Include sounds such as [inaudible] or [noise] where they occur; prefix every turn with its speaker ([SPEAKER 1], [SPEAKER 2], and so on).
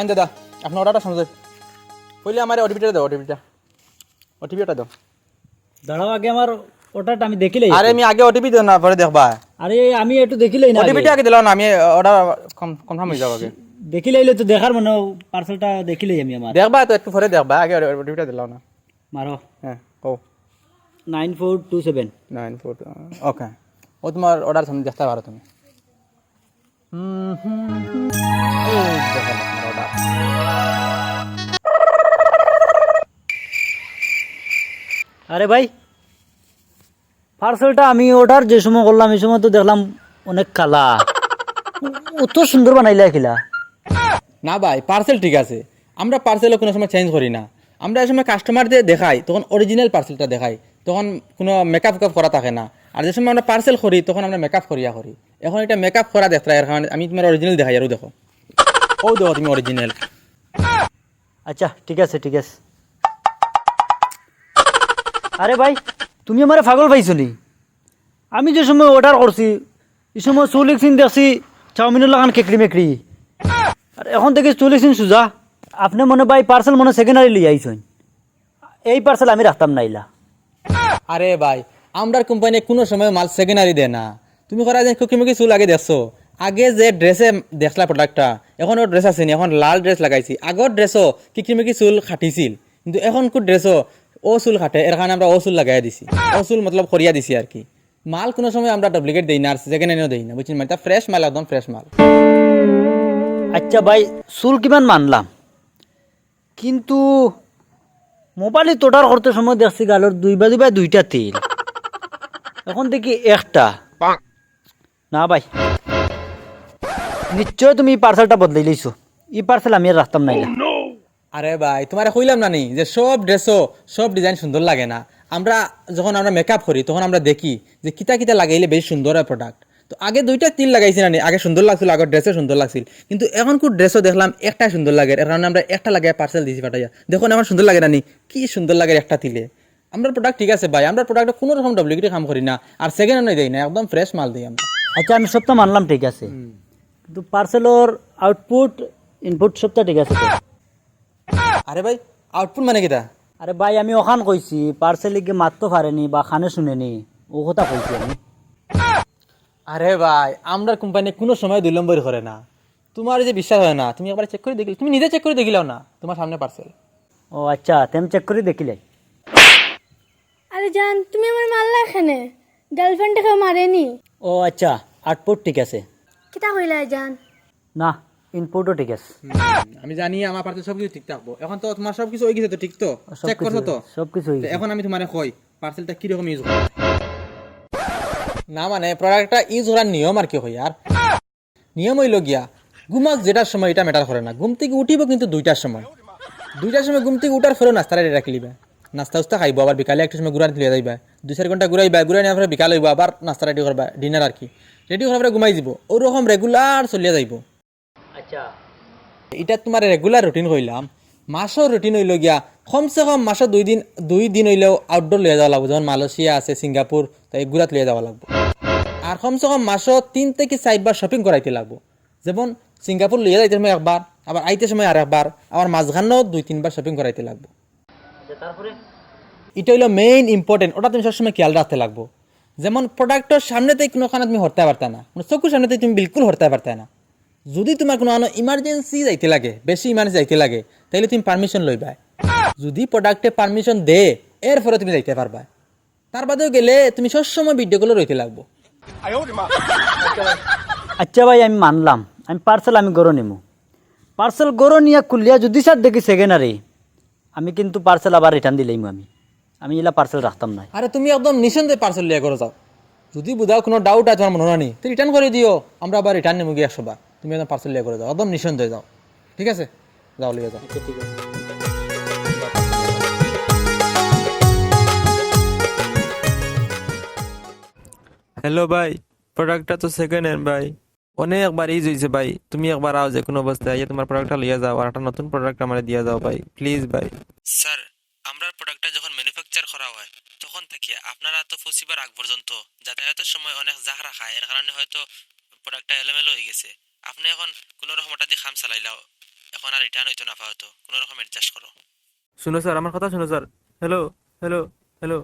[SPEAKER 1] আইন দাদা আপনার অর্ডারটা শুনছে বললে আমার ওটিপিটা দাও ওটিপিটা ওটিপিটা দাও।
[SPEAKER 2] দাঁড়াও আগে আমার ওটাটা আমি দেখিলেই
[SPEAKER 1] আরে আমি আগে ওটিপি দিও না পরে দেখবা।
[SPEAKER 2] আরে আমি একটু দেখিলেই না।
[SPEAKER 1] ওটিপিটা আগে। দিলাম না আমি অর্ডার কনফার্ম হয়ে যাব আগে।
[SPEAKER 2] দেখিলেইলে তো দেখার মানে পার্সেলটা দেখিলেই আমি আমার।
[SPEAKER 1] দেখবা তো একটু পরে দেখবা আগে ওটিপিটা দিলাম না।
[SPEAKER 2] মারো।
[SPEAKER 1] হ্যাঁ কও।
[SPEAKER 2] Nine four two seven.
[SPEAKER 1] Nine four okay. ও তোমার অর্ডার তুমি দেখতে পারো তুমি। হুম, হুম, দেখো order।
[SPEAKER 2] আরে ভাই পার্সেলটা আমি অর্ডার যে সময় করলাম এই সময় তো দেখলাম অনেক কালা। অত সুন্দর বানাইলা কিলা
[SPEAKER 1] না ভাই পার্সেল ঠিক আছে। আমরা পার্সেলও কোনো সময় চেঞ্জ করি না। আমরা এই সময় কাস্টমারদের দেখাই তখন অরিজিনাল পার্সেলটা দেখাই। তখন কোনো মেকআপ ফেকআপ করা থাকে না। আর যে সময় আমরা পার্সেল করি তখন আমরা মেকআপ করিয়া করি। এখন এটা মেকআপ করা এর কারণে আমি তোমার অরিজিনাল দেখাই আরও দেখো। ও দেখো তুমি অরিজিনাল
[SPEAKER 2] আচ্ছা ঠিক আছে ঠিক আছে। আরে ভাই, তুমি আমার পাগল পাইছো নি আমি যে সময় অর্ডার করছি এই সময় চল্লিশ দিন দেখছি, চাউমিনের লাগান কেকড়ি মেকড়ি। আর এখন থেকে চল্লিশ দিন সুজা, আপনি মনে ভাই পার্সেল মনে সেকেন্ডারি লিয়ে আইছেন। এই পার্সেল আমি রাখতাম নাইলা
[SPEAKER 1] আরে ভাই, আমরার কোম্পানি কোনো সময় মাল সেকেন্ডারি দেয় না। তুমি করা যে কুকিমুকি চুল আগে দেখছ। আগে যে ড্রেসে দেখলা প্রোডাক্টটা এখন ওর ড্রেস আছেনি এখন লাল ড্রেস লাগাইছি। আগর ড্রেসও কিকিমিকি চুল খাটিছিল কিন্তু এখন কো ড্রেসও ও চুল খাটে এর কারণে আমরা ও চুল লাগাই দিছি। ও চুল মতলব করিয়া দিছি আর কি। মাল কোনো সময় আমরা ডুপ্লিকেট দিই না আর সেকেন্ড হ্যান্ডও দিই না বুঝছেন মানে ফ্রেশ মাল একদম ফ্রেশ মাল।
[SPEAKER 2] আচ্ছা ভাই চুল কিমান মানলাম? কিন্তু মোবাইলে তোটার করতে সময় দেখছি গালোর দুই বা দুই বা দুইটা তেল। [laughs] এখন দেখি একটা। না ভাই। নিশ্চয় তুমি এই পার্সেলটা বদলাই লইছো এই পার্সেল আমি আর রাখতাম নাইলা।
[SPEAKER 1] আরে ভাই তোমার কইলাম না নি যে সব ড্রেসও সব ডিজাইন সুন্দর লাগে না। আমরা যখন আমরা মেকআপ করি তখন আমরা দেখি যে কিতা কিতা লাগাইলে বেশি সুন্দর হয় প্রোডাক্ট তো আগে দুইটা তিল লাগাইছি না নি আগে সুন্দর লাগছিল আগের ড্রেসও সুন্দর লাগছিল। কিন্তু এখন খুব ড্রেসও দেখলাম একটা সুন্দর লাগে এর কারণে আমরা একটা লাগাই পার্সেল দিয়েছি পাঠাইয়া। দেখুন আমার সুন্দর লাগে না নি কি সুন্দর লাগে একটা তিলে। আমরা প্রোডাক্ট ঠিক আছে ভাই আমরা প্রোডাক্টে কোনো রকম ডুপ্লিকেট কাম করি না। আর সেকেন্ড হ্যান্ড দেই না একদম ফ্রেশ মাল দিই আমরা।
[SPEAKER 2] আচ্ছা আমি সবটা মানলাম ঠিক আছে। কিন্তু পার্সেলর আউটপুট ইনপুট সবটা ঠিক আছে?
[SPEAKER 1] আরে ভাই আউটপুট মানে কিটা?
[SPEAKER 2] আরে ভাই আমি ওখান কইছি পার্সেল গিয়ে মারতে পারেনি বা খানে শুনেনি ও কথা কইছি আমি।
[SPEAKER 1] আরে ভাই আমরা কোম্পানি কোনো সময় দুই নম্বরই করে না। তোমার যে বিশ্বাস হয় না তুমি একবার চেক করে দেখলে তুমি নিজে চেক করে দেখিলাও না তোমার সামনে পার্সেল
[SPEAKER 2] ও আচ্ছা তেম চেক করে দেখিলে
[SPEAKER 3] আরে জান তুমি আমার মারলা এখানে গার্লফ্রেন্ডটাকে মারেনি।
[SPEAKER 2] ও আচ্ছা আউটপুট ঠিক আছে।
[SPEAKER 3] কিতা কইলা জান
[SPEAKER 2] না ইনপুটও ঠিক আছে।
[SPEAKER 1] আমি জানি আমার সব কিছু ঠিক থাকব। এখন তো তোমার সব কিছু হয়ে গেছে তো ঠিক তো? চেক করছ তো?
[SPEAKER 2] সব কিছু
[SPEAKER 1] এখন আমি তোমার কই পার্সেলটা কীরকম ইউজ করো না মানে প্রোডাক্টটা ইউজ করার নিয়ম আর কি হয় আর? নিয়ম হইল গিয়া ঘুমাক যেটার সময় এটা ম্যাটার করে না। ঘুম থেকে উঠিব কিন্তু দুইটার সময়। দুইটার সময় ঘুম থেকে উঠার ফেরো নাস্তা রেডি রাখলিবা নাস্তা উস্তা খাইব আবার বিকালে একটা সময় ঘুরান ফেলে যাইবা। দুই চার ঘণ্টা ঘুরাইবা ঘুরাই নেওয়ার পরে বিকাল হইব আবার নাস্তা রেডি করবা ডিনার আর কি। রেডি পরে ঘুমাই যাব। ওরকম রেগুলার চলিয়া যাইব
[SPEAKER 2] আচ্ছা।
[SPEAKER 1] এটা তোমার রেগুলার রুটিন কইলাম মাসৰ রুটিন হইল গিয়া কমসে কম মাসৰ দুই দিন দুই দিন হইলেও আউটডোর লিয়ে যাওয়া লাগবে। যেমন মালয়েশিয়া আছে সিঙ্গাপুর তো এগুলাত লিয়ে যাওয়া লাগবে। আর কমসে কম মাসত তিন থেকে চারবার শপিং করাইতে লাগবো। যেমন সিঙ্গাপুর লিয়ে যাইতে সময় একবার আবার আইতে সময় আর একবার আবার মাঝখানেও দুই তিনবার শপিং করাইতে লাগবো।
[SPEAKER 2] তারপরে
[SPEAKER 1] এটা হইল মেইন ইম্পর্টেন্ট ওটা তুমি সবসময় খেয়াল রাখতে লাগবো। যেমন প্রোডাক্টের সামনেতে কোনো খানা তুমি হরতে পারতা না মানে চকুর সামনেতে তুমি বিলকুল হরতে পারতা না। যদি তোমার কোনো ইমার্জেন্সি যাইতে লাগে বেশি ইমার্জেন্সি যাইতে লাগে, তাইলে তুমি পারমিশন লইবা যদি প্রোডাক্টে পারমিশন দে এর ফলে তুমি যাইতে পারবা তার বাদেও গেলে তুমি সবসময় ভিডিওগুলো রইতে লাগবো।
[SPEAKER 2] আচ্ছা ভাই, আমি মানলাম। আমি পার্সেল আমি গরো নিমু। পার্সেল গরো নিয়ে কুলিয়া যদি স্যার দেখি সেকেন্ডারি আমি কিন্তু পার্সেল আবার রিটার্ন দিলাইমু আমি। আমি এলা পার্সেল রাখতাম না
[SPEAKER 1] আরে তুমি একদম নিঃসন্দেহে পার্সেল লিয়ে করে যাও। যদি বুঝাও কোনো ডাউট আছে তোমার মনে হয় নি তো রিটার্ন করে দিও। আমরা আবার রিটার্ন নেব গিয়ে একশো বার তুমি একদম পার্সেল লিয়ে করে যাও একদম নিঃসন্দেহে যাও। ঠিক আছে? যাও লিয়ে যাও। ঠিক আছে।
[SPEAKER 4] হ্যালো ভাই প্রোডাক্টটা তো সেকেন্ড হ্যান্ড ভাই। অনেকবার ইউজ হয়েছে ভাই। তুমি একবার আও যে কোনো অবস্থায় তোমার প্রোডাক্টটা লিয়ে যাও আর একটা নতুন প্রোডাক্ট আমার দিয়ে যাও ভাই প্লিজ ভাই। স্যার আমরা প্রোডাক্টটা যখন ম্যানুফ্যাকচার করা হয়, তখন থেকে আপনারা তো পসিবার আগ পর্যন্ত যাতায়াতের সময় অনেক জাহরা খায়, এর কারণে হয়তো প্রোডাক্টটা এলোমেলো হয়ে গেছে। আপনি এখন কোনো রকম ওটা দিয়ে খাম চালাইলাও,
[SPEAKER 1] এখন আর রিটার্ন হইতো না পাওয়া হতো কোনো রকম অ্যাডজাস্ট করো।
[SPEAKER 4] শুনো স্যার আমার কথা শুনো স্যার হ্যালো হ্যালো হ্যালো